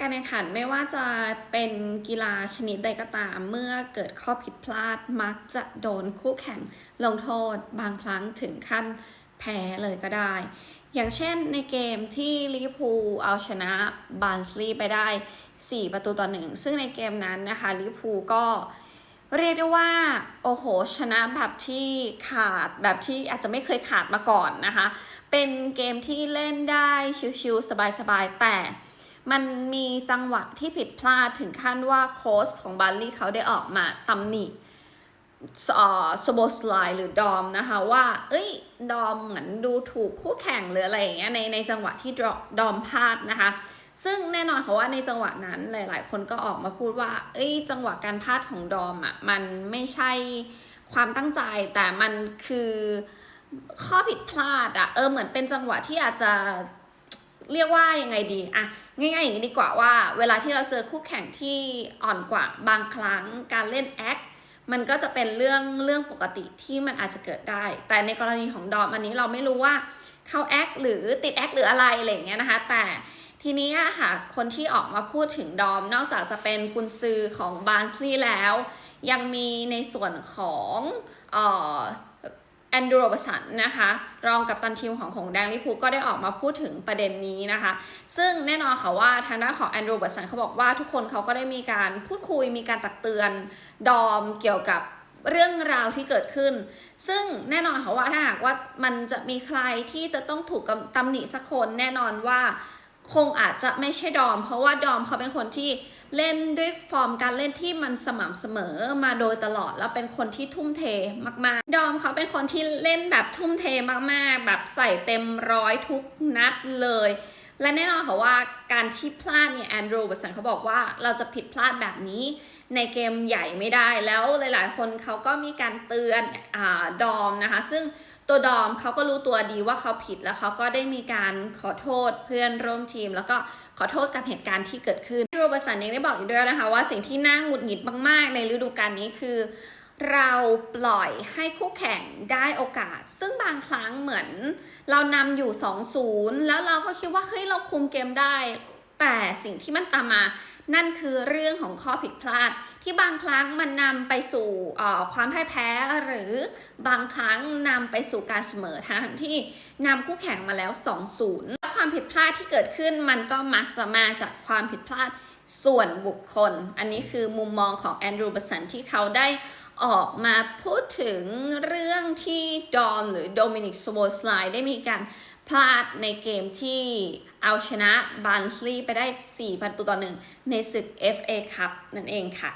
การแข่งขันไม่ว่าจะเป็นกีฬาชนิดใดก็ตาม เมื่อเกิดข้อผิดพลาดมักจะโดนคู่แข่งลงโทษบางครั้งถึงขั้นแพ้เลยก็ได้ อย่างเช่นในเกมที่ลิเวอร์พูลเอาชนะบาร์นสลีย์ไปได้ 4 ประตูต่อหนึ่งซึ่งในเกมนั้นนะคะลิเวอร์พูลก็เรียกได้ว่า โอ้โห ชนะแบบที่ขาดแบบที่อาจจะไม่เคยขาดมาก่อนนะคะ เป็นเกมที่เล่นได้ชิวๆสบายๆ แต่ มันมีจังหวะที่ผิดพลาดถึงขั้นว่าโค้ชของบาร์ลี่เขาได้ออกมาตำหนิสโบสไลหรือดอมนะคะว่า เอ้ย ดอมเหมือนดูถูกคู่แข่งหรืออะไรอย่างเงี้ยในในจังหวะที่ดอมพลาดนะคะ ซึ่งแน่นอนค่ะว่าในจังหวะนั้นหลาย ๆ คนก็ออกมาพูดว่า เอ้ย จังหวะการพลาดของดอมอะมันไม่ใช่ความตั้งใจแต่มันคือข้อผิดพลาดอะเออเหมือนเป็นจังหวะที่อาจจะ เรียกว่ายังไงดีอะง่ายๆอย่างนี้ดีกว่าว่าเวลาที่เราเจอคู่แข่งที่อ่อนกว่าบางครั้งการเล่นแอคมันก็จะเป็นเรื่องเรื่องปกติที่มันอาจจะเกิดได้ แต่ในกรณีของดอมอันนี้เราไม่รู้ว่าเขาแอคหรือติดแอคหรืออะไรอะไรอย่างเงี้ยนะคะ แต่ทีนี้ค่ะคนที่ออกมาพูดถึงดอม นอกจากจะเป็นกุนซือของบาร์นสลีย์แล้ว ยังมีในส่วนของเอ่อ แอนดรูบสันนะคะ รองกับตันทีมของของแดงลิพูก็ได้ออกมาพูดถึงประเด็นนี้นะคะ ซึ่งแน่นอนค่ะว่าทางด้านของแอนดรูบสันเขาบอกว่าทุกคนเขาก็ได้มีการพูดคุยมีการตักเตือนดอมเกี่ยวกับเรื่องราวที่เกิดขึ้น ซึ่งแน่นอนค่ะว่าถ้าหากว่ามันจะมีใครที่จะต้องถูกตำหนิสักคนแน่นอนว่า คงอาจจะไม่ใช่ดอม เพราะว่าดอมเขาเป็นคนที่เล่นด้วยฟอร์มการเล่นที่มันสม่ำเสมอมาโดยตลอด แล้วเป็นคนที่ทุ่มเทมากๆ ดอมเขาเป็นคนที่เล่นแบบทุ่มเทมากๆ แบบใส่เต็มร้อยทุกนัดเลย และแน่นอนค่ะว่าการที่พลาดเนี่ยแอนดรูบัสันเขาบอกว่าเราจะผิดพลาดแบบนี้ในเกมใหญ่ไม่ได้แล้วหลาย ๆ คนเขาก็มีการเตือนอดอมนะคะ ซึ่ง ตัวดอมเขาก็รู้ตัวดีว่าเขาผิดแล้วเขาก็ได้มีการขอโทษเพื่อนร่วมทีม แล้วก็ขอโทษกับเหตุการณ์ที่เกิดขึ้นโรเบร์สันยังได้บอกอีกด้วยนะคะว่าสิ่งที่น่าหงุดหงิดมาก ๆ ในฤดูกาลนี้คือเราปล่อยให้คู่แข่งได้โอกาส ซึ่งบางครั้งเหมือน เรานำอยู่ 2-0 แล้วเราก็คิดว่าเฮ้ยเราคุมเกมได้ แต่สิ่งที่มันตามมานั่นคือเรื่องของข้อผิดพลาด ที่บางครั้งมันนำไปสู่ความพ่ายแพ้หรือบางครั้งนำไปสู่การเสมอทั้งที่นำคู่แข่งมาแล้ว 2-0ความผิดพลาดที่เกิดขึ้นมันก็มักจะมาจากความผิดพลาดส่วนบุคคล อันนี้คือมุมมองของแอนดรูว์บัสันที่เขาได้ออกมาพูดถึงเรื่องที่ดอมหรือโดมินิกสโวสไลได้มีการ พลาดในเกมที่เอาชนะบาร์นสลีย์ไปได้ 4 ประตูต่อหนึ่งในศึก FA คัพนั่นเองค่ะ